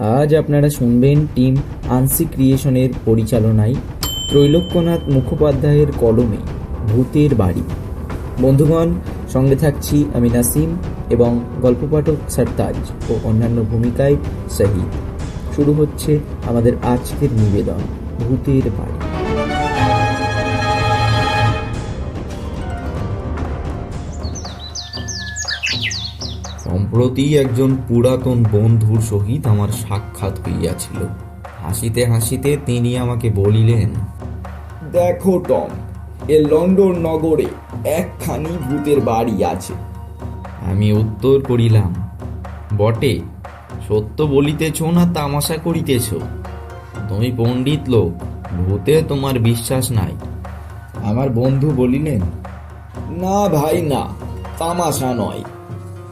আজ আপনারা শুনবেন টিম আনসি ক্রিয়েশনের পরিচালনায় ত্রৈলোক্যনাথ মুখোপাধ্যায়ের কলমে ভূতের বাড়ি। বন্ধুগণ, সঙ্গে থাকছি আমি নাসিম এবং গল্পপাঠক সরতাজ ও অন্যান্য ভূমিকায় শহীদ। শুরু হচ্ছে আমাদের আজকের নিবেদন, ভূতের বাড়ি। সম্প্রতি একজন পুরাতন বন্ধুর সহিত আমার সাক্ষাৎ হইয়াছিল। হাসিতে হাসিতে তিনি আমাকে বলিলেন দেখো টম এ লন্ডন নগরে একখানি ভূতের বাড়ি আছে। আমি উত্তর করিলাম বটে সত্য বলিতেছ না তামাশা করিতেছ? তুমি পণ্ডিত লোক ভূতে তোমার বিশ্বাস নাই। আমার বন্ধু বলিলেন না ভাই না তামাশা নয়।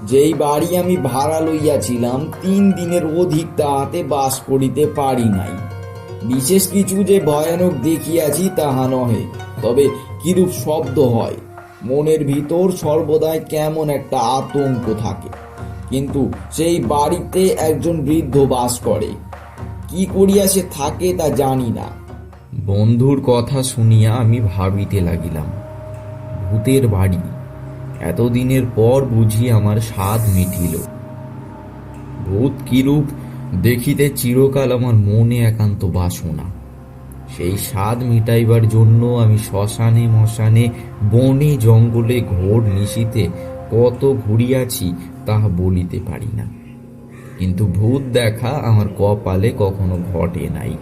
যেই বাড়ি আমি ভাড়া লইয়াছিলাম তিন দিনের অধিক তাহাতে বাস করিতে পারি নাই। বিশেষ কিছু যে ভয়ানক দেখিয়াছি তাহা নহে, তবে কিরূপ শব্দ হয়? মনের ভিতর সর্বদাই কেমন একটা আতঙ্ক থাকে। কিন্তু সেই বাড়িতে একজন বৃদ্ধ বাস করে। কি করিয়া সে থাকে তা জানি না। বন্ধুর কথা শুনিয়া আমি ভাবিতে লাগিলাম, ভূতের বাড়ি। এতদিনের পর বুঝি আমার স্বাদ মিটিল। ভূত কিরূপ দেখিতে চিরকাল আমার মনে একান্ত বাসনা। সেই স্বাদ মিটাইবার জন্য আমি শ্মশানে মশানে বনে জঙ্গলে ঘোর নিশীতে কত ঘুরিয়াছি তাহা বলিতে পারি না। কিন্তু ভূত দেখা আমার কপালে কখনো ঘটে নাই।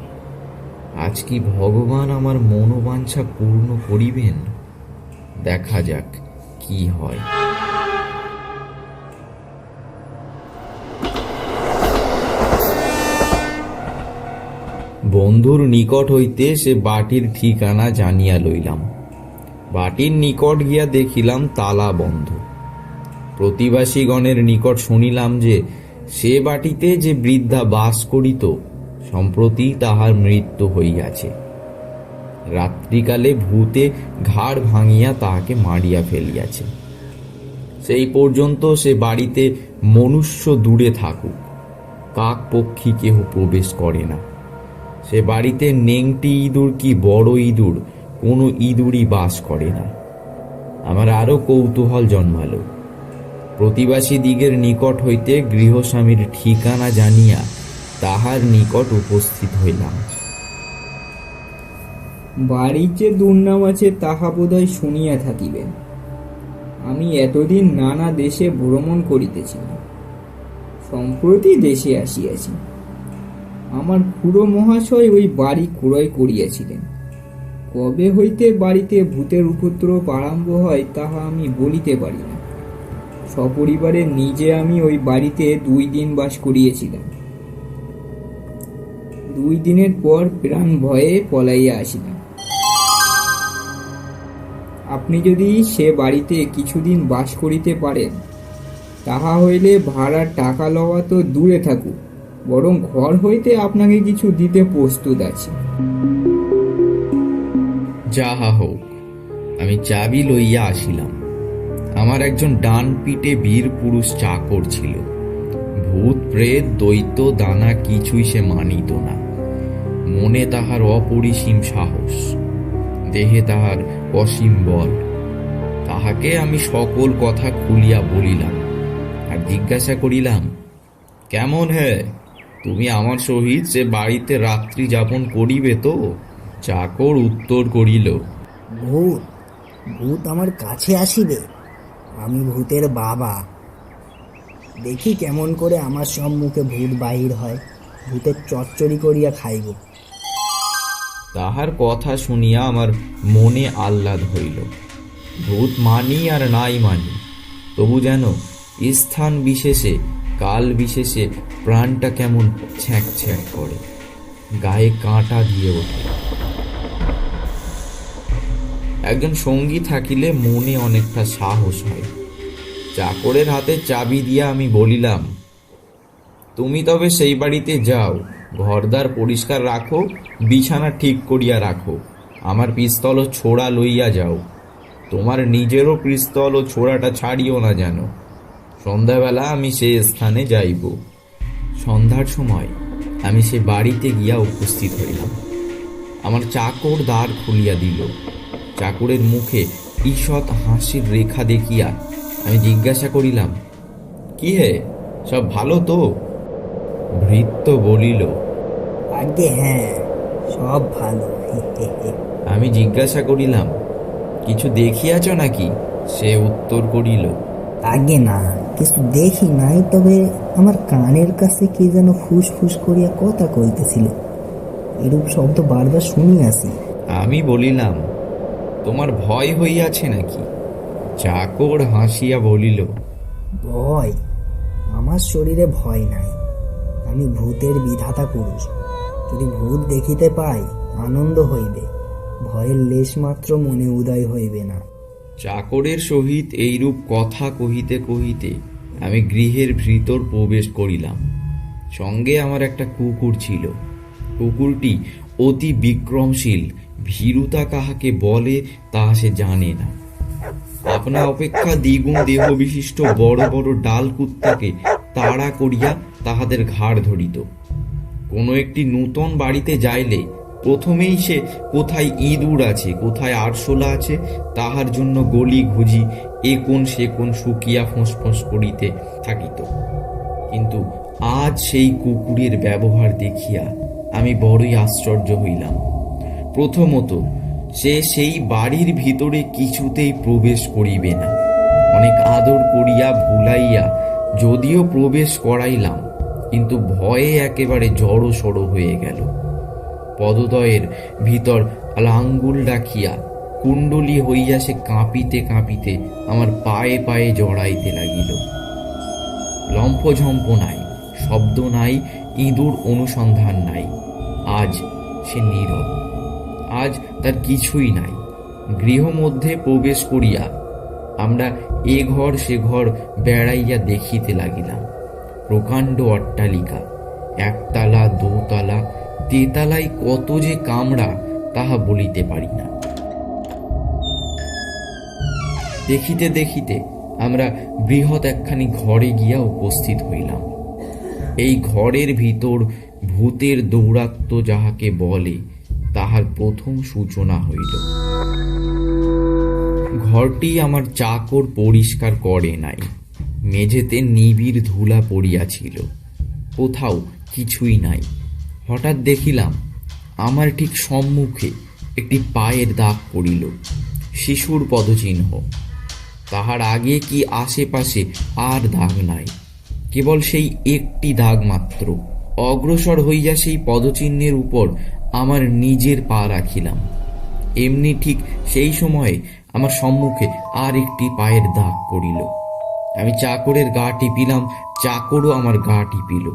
আজ কি ভগবান আমার মনোবাঞ্ছা পূর্ণ করিবেন? দেখা যাক। কি হয়? বন্ধুর নিকট হইতে সে বাটির ঠিকানা জানিয়া লইলাম। বাটির নিকট গিয়া দেখিলাম তালা বন্ধ। প্রতিবাসীগণের নিকট শুনিলাম যে সে বাটিতে যে বৃদ্ধা বাস করিত, সম্প্রতি তাহার মৃত্যু হইয়াছে। রাত্রিকালে ভূতে ঘাড় ভাঙিয়া তাহাকে মারিয়া ফেলিয়াছে। সেই পর্যন্ত সে বাড়িতে মনুষ্য দূরে থাকুক, কাক পক্ষী কেহ প্রবেশ করে না। সে বাড়িতে নেংটি ইঁদুর কি বড় ইঁদুর, কোনো ইঁদুরই বাস করে না। আমার আরও কৌতূহল জন্মালো। প্রতিবাসী দিগের নিকট হইতে গৃহস্বামীর ঠিকানা জানিয়া তাহার নিকট উপস্থিত হইলাম। বাড়ির যে দুর্নাম আছে তাহা বোধহয় শুনিয়া থাকিবেন। আমি এতদিন নানা দেশে ভ্রমণ করিতেছিলাম। সম্প্রতি দেশে আসিয়াছি। আমার খুড়ো মহাশয় ওই বাড়ি ক্রয় করিয়াছিলেন। কবে হইতে বাড়িতে ভূতের উপদ্রব আরম্ভ হয় তাহা আমি বলিতে পারি না। সপরিবারে নিজে আমি ওই বাড়িতে দুই দিন বাস করিয়েছিলাম। দুই দিনের পর প্রাণ ভয়ে পলাইয়া আসিলাম। আপনি যদি সে বাড়িতে কিছুদিন বাস করিতে পারেন, তাহা হইলে ভাড়ার টাকা লওয়া তো দূরে থাকুক, বরং ঘর হইতে আপনাকে কিছু দিতে প্রস্তুত আছি। যাহা হোক, আমি চাবি লইয়া আসিলাম। আমার একজন ডান পিটে বীর পুরুষ চাকর ছিল। ভূত, প্রেত, দৈত্য, দানা কিছুই সে মানিত না। মনে তাহার অপরিসীম সাহস। দেহে তাহার অসীম বল। তাহাকে আমি সকল কথা খুলিয়া বলিলাম আর জিজ্ঞাসা করিলাম, কেমন হে? তুমি আমার সহিত সে বাড়িতে রাত্রি যাপন করিবে তো? চাকর উত্তর করিল, ভূত ভূত আমার কাছে আসিবে। আমি ভূতের বাবা। দেখি কেমন করে আমার সম্মুখে ভূত বাহির হয়। ভূতের চচ্চড়ি করিয়া খাইব। তাহার কথা শুনিয়া আমার মনে আহ্লাদ হইল। ভূত মানি আর নাই মানি, তবু যেন স্থান বিশেষে, কাল বিশেষে প্রাণটা কেমন ছ্যাঁক ছ্যাঁক করে, গায়ে কাঁটা দিয়ে ওঠে। একজন সঙ্গী থাকিলে মনে অনেকটা সাহস হয়। চাকরের হাতে চাবি দিয়া আমি বলিলাম, তুমি তবে সেই বাড়িতে যাও ঘরদার পরিষ্কার রাখো, বিছানা ঠিক করিয়া রাখো। আমার পিস্তল ও ছোড়া লইয়া যাও। তোমার নিজেরও পিস্তল ও ছোড়াটা ছাড়িও না যেন। সন্ধ্যাবেলা আমি সেই স্থানে যাইব। সন্ধ্যার সময় আমি সে বাড়িতে গিয়া উপস্থিত হইলাম। আমার চাকর দ্বার খুলিয়া দিল। চাকরের মুখে ঈষৎ হাসির রেখা দেখিয়া আমি জিজ্ঞাসা করিলাম, কি হে, সব ভালো তো? ভৃত্য বলিল আগে হ্যাঁ সব ভালো। আমি জিজ্ঞাসা করিলাম কিছু দেখিয়াছ নাকি? সে উত্তর করিল আগে না কিছু দেখি নাই তবে আমার কানের কাছে কে যেন ফুস ফুস করিয়া কথা কইতেছিল। এরূপ শব্দ বারবার শুনিয়াছি। আমি বলিলাম তোমার ভয় হইয়াছে নাকি? চাকর হাসিয়া বলিল ভয়? আমার শরীরে ভয় নাই। আমি ভূতের বিধাতা পুরুষ। যদি ভূত দেখিতে পাই, আনন্দ হইবে। ভয়ের লেশ মাত্র মনে উদয় হইবে না। চাকরের সহিত এইরূপ কথা কহিতে কহিতে আমি গৃহের ভিতর প্রবেশ করিলাম। সঙ্গে আমার একটা কুকুর ছিল। কুকুরটি অতি বিক্রমশীল, ভীরুতা কাহাকে বলে তাহা সে জানে না। আপনা অপেক্ষা দ্বিগুণ দেহ বিশিষ্ট বড় বড় ডাল কুত্তাকে তাড়া করিয়া তাহাদের ঘাড় ধরিত। কোনো একটি নূতন বাড়িতে যাইলে প্রথমেই সে কোথায় ইঁদুর আছে, কোথায় আরশোলা আছে, তাহার জন্য গলি ঘুজি এ কোন, সে কোন শুকিয়া ফোঁস করিতে থাকিত। কিন্তু আজ সেই কুকুরের ব্যবহার দেখিয়া আমি বড়ই আশ্চর্য হইলাম। প্রথমত, সে সেই বাড়ির ভিতরে কিছুতেই প্রবেশ করিবে না। অনেক আদর করিয়া ভুলাইয়া যদিও প্রবেশ করাইলাম কিন্তু ভয়ে একেবারে জড়ো সড়ো হয়ে গেল। পদদয়ের ভিতর আঙ্গুল রাখিয়া কুণ্ডলি হইয়া সে কাঁপিতে কাঁপিতে আমার পায়ে পায়ে জড়াইতে লাগিল। লম্ফঝম্প নাই, শব্দ নাই, ইঁদুর অনুসন্ধান নাই। আজ সে নীরব, আজ তার কিছুই নাই। গৃহ মধ্যে প্রবেশ করিয়া আমরা এ ঘর সে ঘর বেড়াইয়া দেখিতে লাগিলাম। প্রকাণ্ড অট্টালিকা। একতলা, দোতলা, তেতালায় কত যে কামড়া, তাহা বলিতে পারি না। দেখিতে দেখিতে আমরা বৃহৎ একখানি ঘরে গিয়া উপস্থিত হইলাম। এই ঘরের ভিতর ভূতের দৌরাত্ম যাহাকে বলে, তাহার প্রথম সূচনা হইল। ঘরটি আমার চাকর পরিষ্কার করে নাই। মেঝেতে নিবিড় ধুলা পড়িয়াছিল। কোথাও কিছুই নাই। হঠাৎ দেখিলাম, আমার ঠিক সম্মুখে একটি পায়ের দাগ পড়িল, শিশুর পদচিহ্ন। তাহার আগে কি আশেপাশে আর দাগ নাই, কেবল সেই একটি দাগ মাত্র। অগ্রসর হইয়া সেই পদচিহ্নের উপর আমার নিজের পা রাখিলাম। এমনি ঠিক সেই সময়ে আমার সম্মুখে আর একটি পায়ের দাগ পড়িল। আমি চাকরের গা টিপিলাম, চাকরও আমার গা টিপিল।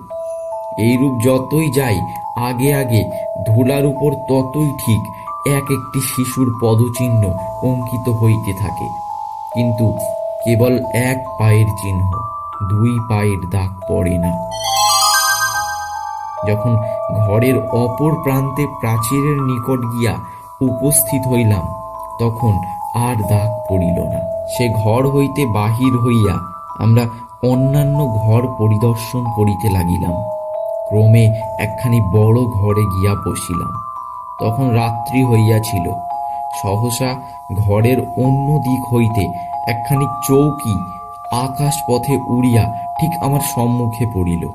এইরূপ যতই যাই, আগে আগে ধুলার উপর ততই ঠিক এক একটি শিশুর পদচিহ্ন অঙ্কিত হইতে থাকে। কিন্তু কেবল এক পায়ের চিহ্ন, দুই পায়ের দাগ পড়ে না। যখন ঘরের অপর প্রান্তে প্রাচীরের নিকট গিয়া উপস্থিত হইলাম, তখন আর দাগ পড়িল না। সে ঘর হইতে বাহির হইয়া আমরা অন্যান্য ঘর পরিদর্শন করিতে লাগিলাম। ক্রমে একখানি বড় ঘরে গিয়া বসিলাম। তখন রাত্রি হইয়াছিল। সহসা ঘরের অন্য দিক হইতে একখানি চৌকি আকাশ পথে উড়িয়া ঠিক আমার সম্মুখে পড়িল।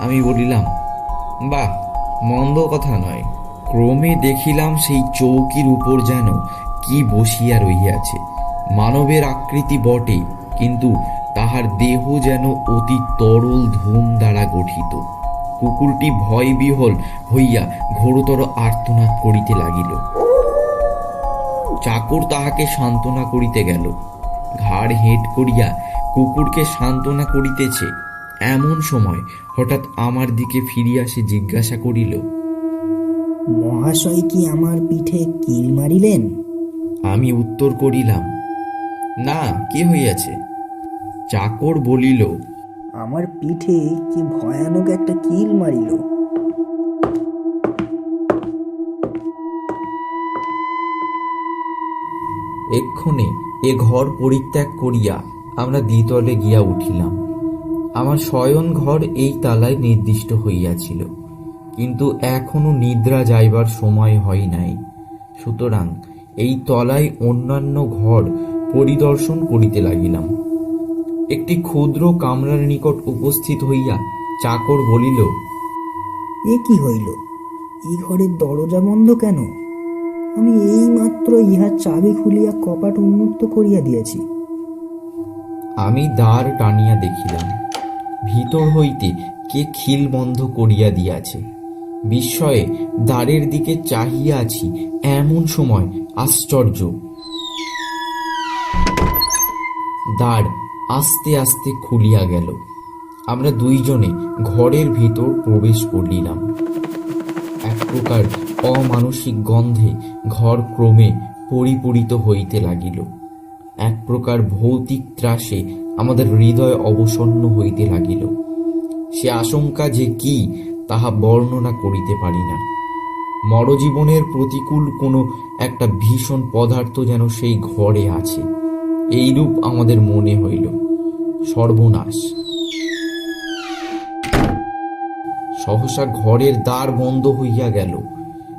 আমি বলিলাম, বাহ, মন্দ কথা নয়। ক্রমে দেখিলাম সেই চৌকির উপর যেন কি বসিয়া রহিয়াছে। মানবের আকৃতি বটে কিন্তু তাহার দেহ যেন অতি তরল ধূম দ্বারা গঠিত। কুকুরটি ভয় বিহল হইয়া ঘোরতর আর্তনাদ করিতে লাগিল। চাকর তাহাকে সান্ত্বনা করিতে গেল। ঘাড় হেঁট করিয়া কুকুরকে সান্ত্বনা করিতেছে। এমন সময় হঠাৎ আমার দিকে ফিরিয়া সে জিজ্ঞাসা করিল মহাশয় কি আমার পিঠে কিল মারিলেন? আমি উত্তর করিলাম না কি হইয়াছে? চাকর বলিল আমার পিঠে কি ভয়ানক একটা কিল মারিল? এক্ষণে এ ঘর পরিত্যাগ করিয়া আমরা দ্বিতলে গিয়া উঠিলাম। আমার শয়ন ঘর এই তালায় নির্দিষ্ট হইয়াছিল কিন্তু এখনও নিদ্রা যাইবার সময় হয় নাই। সুতরাং এই তলায় অন্যান্য ঘর পরিদর্শন করিতে লাগিলাম। একটি ক্ষুদ্র কামরার নিকট উপস্থিত হইয়া চাকর বলিল এ কি হইল? এই ঘরের দরজা বন্ধ কেন? আমি এই মাত্র ইহার চাবি খুলিয়া কপাট উন্মুক্ত করিয়া দিয়েছি। আমি দ্বার টানিয়া দেখিলাম ভিতর হইতে কে খিল বন্ধ করিয়া দিয়াছে। বিস্ময়ে দ্বারের দিকে চাহিয়া আছি এমন সময় আশ্চর্য দ্বার আস্তে আস্তে খুলিয়া গেল। আমরা দুইজনে ঘরের ভিতর প্রবেশ করিলাম। এক প্রকার অমানসিক গন্ধে ঘর ক্রমে পরিপূরিত হইতে লাগিল। এক প্রকার ভৌতিক ত্রাসে আমাদের হৃদয় অবসন্ন হইতে লাগিল। সে আশঙ্কা যে কি, তাহা বর্ণনা করিতে পারি না। মরজীবনের প্রতিকূল কোনো একটা ভীষণ পদার্থ যেন সেই ঘরে আছে। এইরূপ আমাদের মনে হইল। সর্বনাশ। সহসা ঘরের দ্বার বন্ধ হইয়া গেল।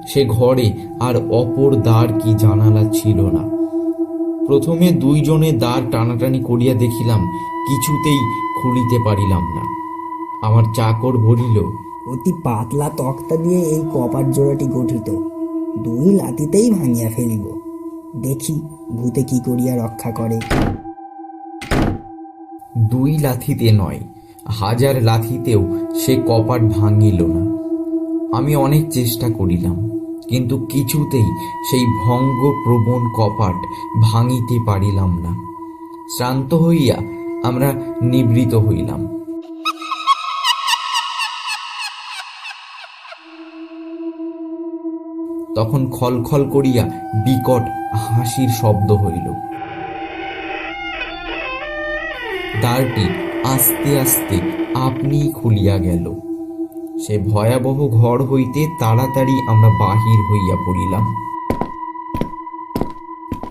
সে ঘরে আর অপর দ্বার কি জানালা ছিল না। প্রথমে দুইজনে দ্বার টানাটানি করিয়া দেখিলাম, কিছুতেই খুলিতে পারিলাম না। আমার চাকর বলিল, অতি পাতলা তক্তা দিয়ে এই কপাট জোড়াটি গঠিত। দুই লাতিতেই ভাঙিয়া ফেলিব। দেখি ভূতে কি করিয়া রক্ষা করে? দুই লাথিতে নয়, হাজার লাথিতেও সে কপাট ভাঙিল না। আমি অনেক চেষ্টা করিলাম, কিন্তু কিছুতেই সেই ভঙ্গ প্রবণ কপাট ভাঙিতে পারিলাম না। শ্রান্ত হইয়া আমরা নিবৃত হইলাম। তখন খলখল করিয়া বিকট হাসির শব্দ হইল। দ্বারটি আস্তে আস্তে আপনি খুলিয়া গেল। সে ভয়াবহ ঘর হইতে তাড়াতাড়ি আমরা বাহির হইয়া পড়িলাম।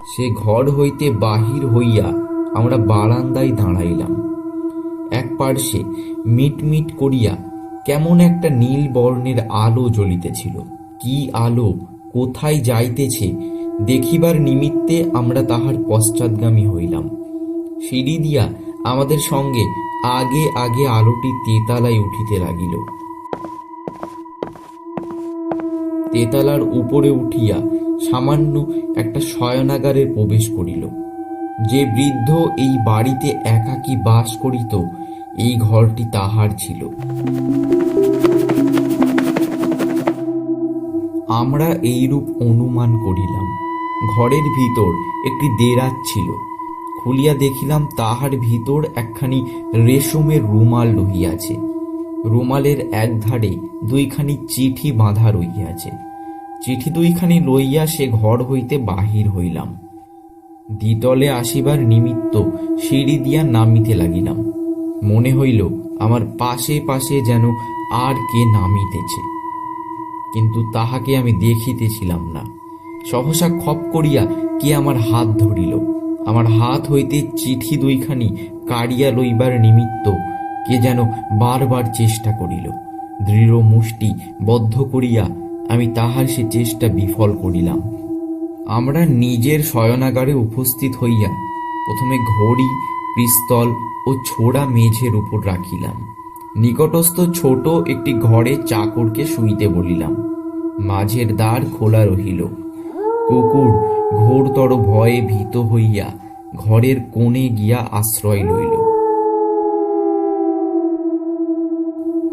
সে ঘর হইতে বাহির হইয়া আমরা বারান্দায় দাঁড়াইলাম। এক পার্শ্বে মিটমিট করিয়া কেমন একটা নীল বর্ণের আলো জ্বলিতেছিল। কি আলো? কোথায় যাইতেছে, দেখিবার নিমিত্তে আমরা তাহার পশ্চাৎগামী হইলাম। সিঁড়ি দিয়া আমাদের সঙ্গে আগে আগে আলোটি তেতালায় উঠিতে লাগিল। তেতালার উপরে উঠিয়া সামান্য একটা শয়নাগারে প্রবেশ করিল। যে বৃদ্ধ এই বাড়িতে একাকী বাস করিত, এই ঘরটি তাহার ছিল। আমরা এইরূপ অনুমান করিলাম। ঘরের ভিতর একটি দেরাজ ছিল। খুলিয়া দেখিলাম তাহার ভিতর একখানি রেশমের রুমাল রহিয়াছে। রুমালের এক ধারে দুইখানি চিঠি বাঁধা রহিয়াছে। চিঠি দুইখানি লইয়া সে ঘর হইতে বাহির হইলাম। দ্বিতলে আসিবার নিমিত্ত সিঁড়ি দিয়া নামিতে লাগিলাম। মনে হইল, আমার পাশে পাশে যেন আর কে নামিতেছে। কিন্তু তাহাকে আমি দেখিতেছিলাম না। সহসা খপ করিয়া কে আমার হাত ধরিল? আমার হাত হইতে চিঠি দুইখানি কাড়িয়া লইবার নিমিত্ত কে যেন বারবার চেষ্টা করিল। দৃঢ় মুষ্টি বদ্ধ করিয়া আমি তাহার সে চেষ্টা বিফল করিলাম। আমরা নিজের শয়নাগারে উপস্থিত হইয়া প্রথমে ঘড়ি, পিস্তল ও ছোড়া মেঝের উপর রাখিলাম। নিকটস্থ ছোট একটি ঘরে চাকরকে শুইতে বলিলাম। মাঝের দ্বার খোলা রহিল। কুকুর ঘোরতর ভয়ে ভীত হইয়া ঘরের কোণে গিয়া আশ্রয় লইল।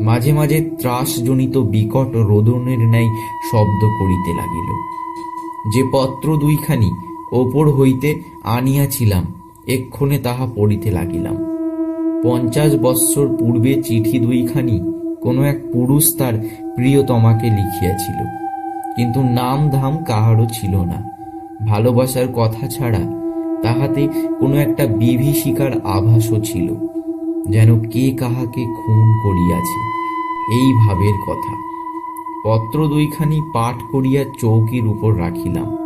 মাঝে মাঝে ত্রাসজনিত বিকট রোদনের ন্যায় শব্দ করিতে লাগিল। যে পত্র দুইখানি ওপর হইতে আনিয়াছিলাম, এক্ষণে তাহা পড়িতে লাগিলাম। পঞ্চাশ বৎসর পূর্বে চিঠি দুইখানি কোনো এক পুরুষ তার প্রিয়তমাকে লিখিয়াছিল। কিন্তু নাম ধাম কাহারও ছিল না। ভালোবাসার কথা ছাড়া তাহাতে কোনো একটা বিভীষিকার আভাসও ছিল। যেন কে কাহাকে খুন করিয়াছে, এই ভাবের কথা। পত্র দুইখানি পাঠ করিয়া চৌকির উপর রাখিলাম।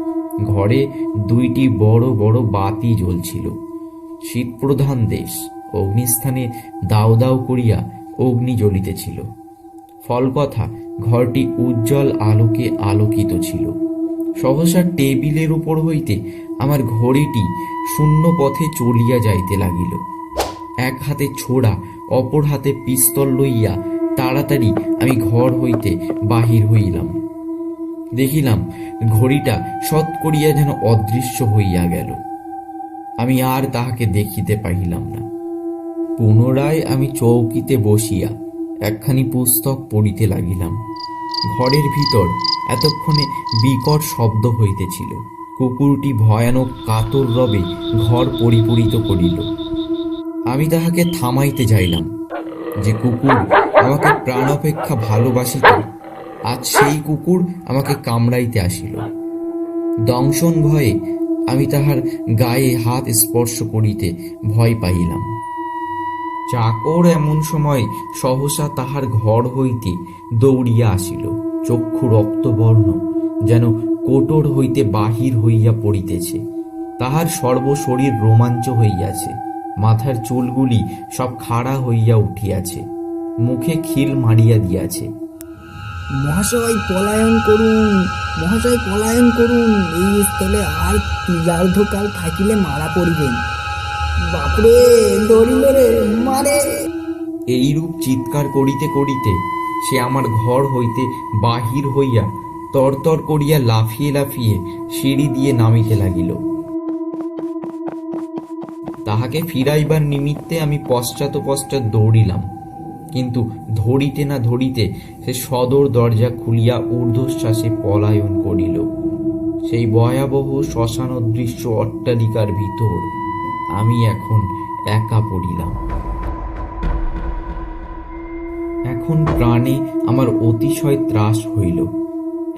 ঘরে দুইটি বড় বড় বাতি জ্বলছিল। শীতপ্রধান দেশ। অগ্নিস্থানে দাউ দাউ করিয়া অগ্নি জ্বলিতেছিল। ফলকথা ঘরটি উজ্জ্বল আলোকে আলোকিত ছিল। সহসা টেবিলের উপর হইতে আমার ঘড়িটি শূন্য পথে চলিয়া যাইতে লাগিল। এক হাতে ছোড়া, অপর হাতে পিস্তল লইয়া তাড়াতাড়ি আমি ঘর হইতে বাহির হইলাম। দেখিলাম ঘড়িটা সৎ করিয়া যেন অদৃশ্য হইয়া গেল। আমি আর তাহাকে দেখিতে পাইলাম না। পুনরায় আমি চৌকিতে বসিয়া একখানি পুস্তক পড়িতে লাগিলাম। ঘরের ভিতর এতক্ষণে বিকট শব্দ হইতেছিল। কুকুরটি ভয়ানক কাতর রবে ঘর পরিপূরিত করিল। আমি তাহাকে থামাইতে যাইলাম যে কুকুর আমাকে প্রাণাপেক্ষা ভালোবাসিত, আজ সেই কুকুর আমাকে কামড়াইতে আসিল। দংশন ভয়ে আমি তাহার গায়ে হাত স্পর্শ করিতে ভয় পাইলাম। চাকর এমন সময় সহসা তাহার ঘর হইতে দৌড়িয়া আসিল। চক্ষু রক্তবর্ণ, যেন কোটর হইতে বাহির হইয়া পড়িতেছে। তাহার সর্বশরীর রোমাঞ্চ হইয়াছে। মাথার চুলগুলি সব খাড়া হইয়া উঠিয়াছে। মুখে খিল মারিয়া দিয়াছে। মহাশয়, পলায়ন করুন, মহাশয়, পলায়ন করুন। এই স্থলে আর তুজার্ধকাল থাকিলে মারা পড়িবেন। এইরূপ চিৎকার করিতে করিতে সে আমার ঘর হইতে বাহির হইয়া তরতর করিয়া লাফিয়ে লাফিয়ে সিঁড়ি দিয়ে নামিতে লাগিল। তাহাকে ফিরাইবার নিমিত্তে আমি পশ্চাৎ পশ্চাৎ দৌড়িলাম, কিন্তু ধরিতে না ধরিতে সে সদর দরজা খুলিয়া ঊর্ধ্বশ্বাসে পলায়ন করিল। সেই ভয়াবহ শ্মশান দৃশ্য অট্টালিকার ভিতর। আমি এখন একা পড়িলাম। এখন প্রাণে আমার অতিশয় ত্রাস হইল।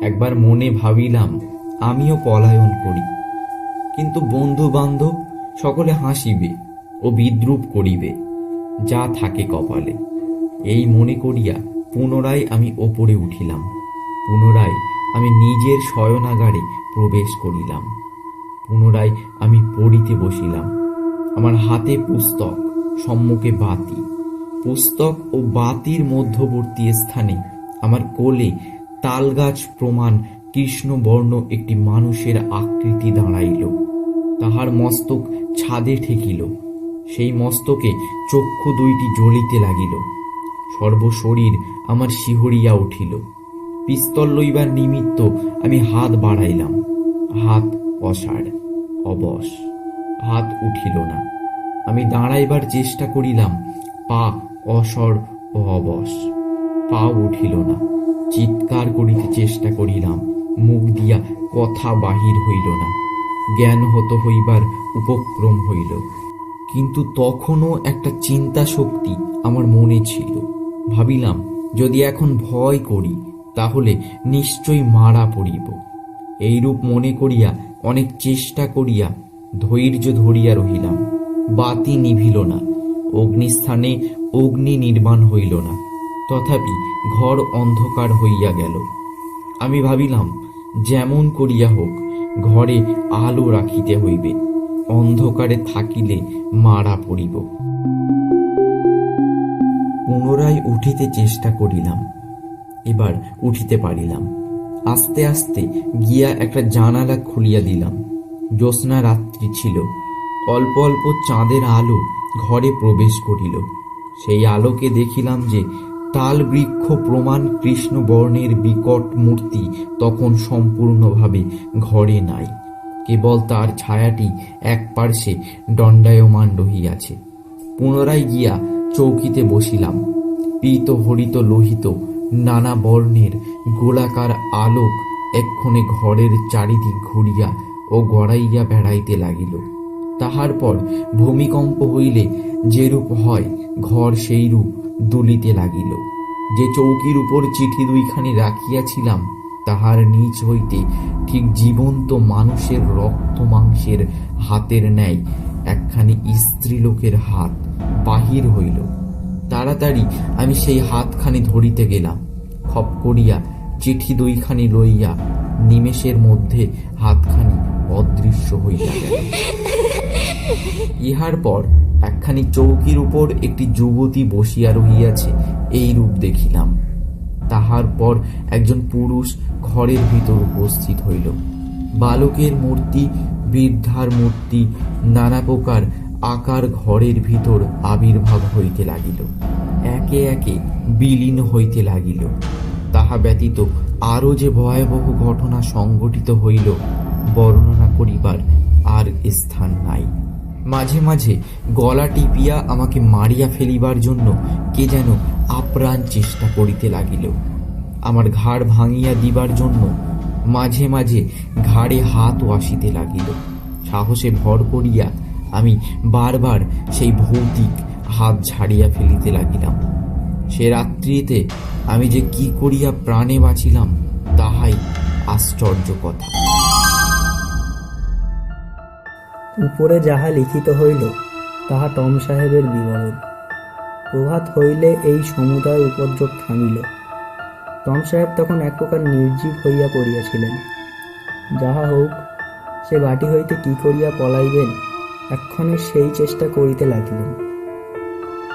একবার মনে ভাবিলাম, আমিও পলায়ন করি। কিন্তু বন্ধু বান্ধব সকলে হাসিবে ও বিদ্রুপ করিবে, যা থাকে কপালে। এই মনে করিয়া পুনরায় আমি ওপরে উঠিলাম। পুনরায় আমি নিজের শয়নাগারে প্রবেশ করিলাম। পুনরায় আমি পড়িতে বসিলাম। আমার হাতে পুস্তক, সম্মুখে বাতি। পুস্তক ও বাতির মধ্যবর্তী স্থানে আমার কোলে তালগাছ প্রমাণ কৃষ্ণবর্ণ একটি মানুষের আকৃতি দাঁড়াইল। তাহার মস্তক ছাদে ঠেকিল। সেই মস্তকে চক্ষু দুইটি জ্বলিতে লাগিল। সর্বশরীর আমার শিহরিয়া উঠিল। পিস্তল লইবার নিমিত্ত আমি হাত বাড়াইলাম। হাত অসাড়, অবশ। হাত উঠিল না। আমি দাঁড়াইবার চেষ্টা করিলাম, পা অসর অবশ। পা উঠিল না। চিৎকার করিতে চেষ্টা করিলাম, মুখ দিয়া কথা বাহির হইল না। জ্ঞান হত হইবার উপক্রম হইল। কিন্তু তখনও একটা চিন্তা শক্তি আমার মনে ছিল। ভাবিলাম, যদি এখন ভয় করি, তাহলে নিশ্চয়ই মারা পড়িব। এইরূপ মনে করিয়া, অনেক চেষ্টা করিয়া ধৈর্য ধরিয়া রহিলাম। বাতি নিভিল না, অগ্নিস্থানে অগ্নি নির্মাণ হইল না। তথাপি ঘর অন্ধকার হইয়া গেল। আমি ভাবিলাম, যেমন করিয়া হোক, ঘরে আলো রাখিতে হইবে, অন্ধকারে থাকিলে মারা পড়িব। পুনরায় উঠিতে চেষ্টা করিলাম, এবার উঠিতে পারিলাম। আস্তে আস্তে গিয়া একটা জানালা খুলিয়া দিলাম। জ্যোৎস্না রাত্রি ছিল। অল্প অল্প চাঁদের আলো ঘরে প্রবেশ করিল। সেই আলোকে দেখিলাম যে তাল বৃক্ষ প্রমাণ কৃষ্ণ বর্ণের বিকট মূর্তি তখন সম্পূর্ণভাবে ঘরে নাই। কেবল তার ছায়াটি এক পার্শ্বে দণ্ডায়মান রহিয়াছে। পুনরায় গিয়া চৌকিতে বসিলাম। পীত হরিত লোহিত নানা বর্ণের গোলাকার আলোক এক্ষণে ঘরের চারিদিক ঘুরিয়া ও গড়াইয়া বেড়াইতে লাগিল। তাহার পর ভূমিকম্প হইলে যেরূপ হয়, ঘর সেই রূপ দুলিতে লাগিল। যে চৌকির উপর চিঠি দুইখানি রাখিয়াছিলাম, তাহার নিচ হইতে ঠিক জীবন্ত মানুষের রক্ত মাংসের হাতের ন্যায় একখানি স্ত্রীলোকের হাত বাহির হইল। তাড়াতাড়ি আমি সেই হাতখানি ধরিতে গেলাম। খপ করিয়া চিঠি দুইখানি লইয়া নিমেষের মধ্যে হাতখানি অদৃশ্য হইয়া গেল। ইহার পর একখানি চৌকির উপর একটি যুবতী বসিয়া রহিয়াছে, এই রূপ দেখিলাম। তাহার পর একজন পুরুষ ঘরের ভিতর উপস্থিত হইল। বালকের মূর্তি, বৃদ্ধার মূর্তি, নানা প্রকার আকার ঘরের ভিতর আবির্ভাব হইতে লাগিল। একে একে বিলীন হইতে লাগিল। তাহা ব্যতীত আরও যে ভয়াবহ ঘটনা সংঘটিত হইল বর্ণনা করিবার আর স্থান নাই। মাঝে মাঝে গলা টিপিয়া আমাকে মারিয়া ফেলিবার জন্য কে যেন আপ্রাণ চেষ্টা করিতে লাগিল। আমার ঘাড় ভাঙিয়া দিবার জন্য মাঝে মাঝে ঘাড়ে হাতও আসিতে লাগিল। সাহসে ভর করিয়া আমি বারবার সেই ভৌতিক হাত ঝাড়িয়া ফেলিতে লাগিলাম। সে রাত্রিতে আমি যে কি করিয়া প্রাণে বাঁচিলাম, তাহাই আশ্চর্য কথা। উপরে যাহা লিখিত হইল, তাহা টম সাহেবের বিবরণ। প্রভাত হইলে এই সমুদায় উপদ্রব থামিল। টম সাহেব তখন এক প্রকার নির্জীব হইয়া পড়িয়াছিলেন। যাহা হোক, সে বাটি হইতে কি করিয়া পলাইবেন, এক্ষণে সেই চেষ্টা করিতে লাগিলেন।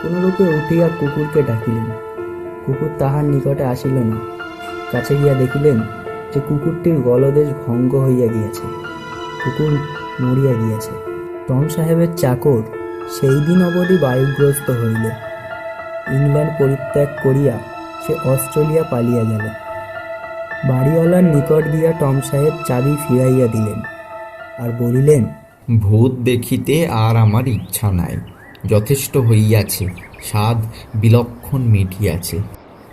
কোনরূপে উঠিয়া কুকুরকে ডাকিলেন। কুকুর তাহার নিকটে আসিল না। কাছে গিয়া দেখিলেন যে কুকুরটির গলদেশ ভঙ্গ হইয়া গিয়াছে। কুকুর মরিয়া গিয়াছে। টম সাহেবের চাকর সেই দিন অবধি বায়ুগ্রস্ত হইল। ইংল্যান্ড পরিত্যাগ করিয়া সে অস্ট্রেলিয়া পালিয়া গেল। বাড়িওয়ালার নিকট গিয়া টম সাহেব চাবি ফিরাইয়া দিলেন আর বলিলেন ভূত দেখিতে আর আমার ইচ্ছা নাই। যথেষ্ট হইয়াছে স্বাদ বিলক্ষণ মিটিয়াছে।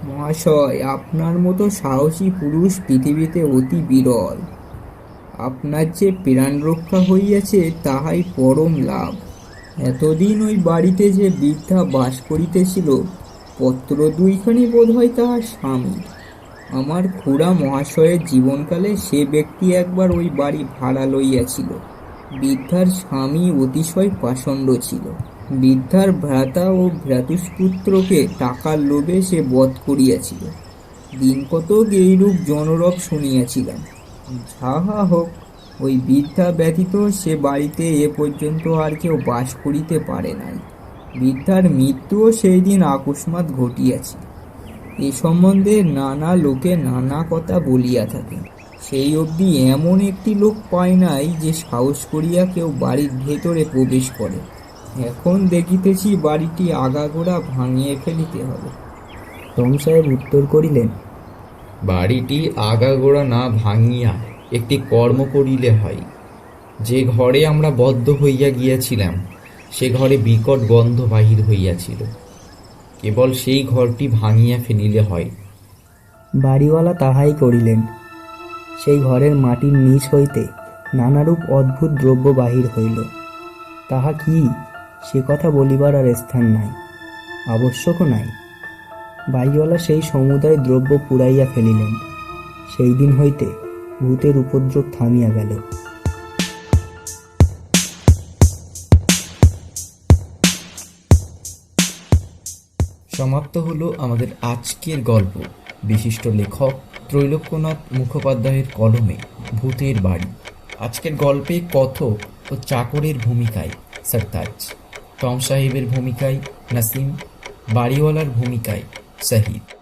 মহাশয় আপনার মতো সাহসী পুরুষ পৃথিবীতে অতি বিরল। আপনার যে প্রাণ রক্ষা হইয়াছে, তাহাই পরম লাভ। এতদিন ওই বাড়িতে যে বৃদ্ধা বাস করিতেছিল, পত্র দুইখানি বোধ হয় তাহার স্বামী আমার খুড়া মহাশয়ের জীবনকালে সে ব্যক্তি একবার ওই বাড়ি ভাড়া লইয়াছিল। বৃদ্ধার স্বামী অতিশয় পাষণ্ড ছিল। বৃদ্ধার ভ্রাতা ও ভ্রাতুষ্পুত্রকে টাকার লোভে সে বধ করিয়াছিল। দিন কতক এইরূপ জনরব শুনিয়াছিলাম। যাহা হোক, ওই বৃদ্ধা ব্যতীত সে বাড়িতে এ পর্যন্ত আর কেউ বাস করিতে পারে নাই। বৃদ্ধার মৃত্যুও সেই দিন আকস্মাৎ ঘটিয়াছে। এ সম্বন্ধে নানা লোকে নানা কথা বলিয়া থাকে। সেই অবধি এমন একটি লোক পায় নাই যে সাহস করিয়া কেউ বাড়ির ভেতরে প্রবেশ করে। এখন দেখিতেছি বাড়িটি আগাগোড়া ভাঙিয়ে ফেলিতে হবে। টম সাহেব উত্তর করিলেন বাড়িটি আগাগোড়া না ভাঙিয়া একটি কর্ম করিলে হয়। যে ঘরে আমরা বদ্ধ হইয়া গিয়াছিলাম, সে ঘরে বিকট গন্ধ বাহির হইয়াছিল। কেবল সেই ঘরটি ভাঙিয়া ফেলিলে হয়। বাড়িওয়ালা তাহাই করিলেন। সেই ঘরের মাটির নিচ হইতে নানারূপ অদ্ভুত দ্রব্য বাহির হইল। তাহা কি? সে কথা বলিবার আর স্থান নাই। আবশ্যকও নাই। বাড়িওয়ালা সেই সমুদায় দ্রব্য পুড়াইয়া ফেলিলেন। সেই দিন হইতে ভূতের উপদ্রব থামিয়া গেল। সমাপ্ত হলো আমাদের আজকের গল্প। বিশিষ্ট লেখক ত্রৈলোক্যনাথ মুখোপাধ্যায়ের কলমে ভূতের বাড়ি। আজকের গল্পে কথক ও চাকরের ভূমিকায় সরতাজ। টম সাহেবের ভূমিকায় নাসিম। বাড়িওয়ালার ভূমিকায় শহীদ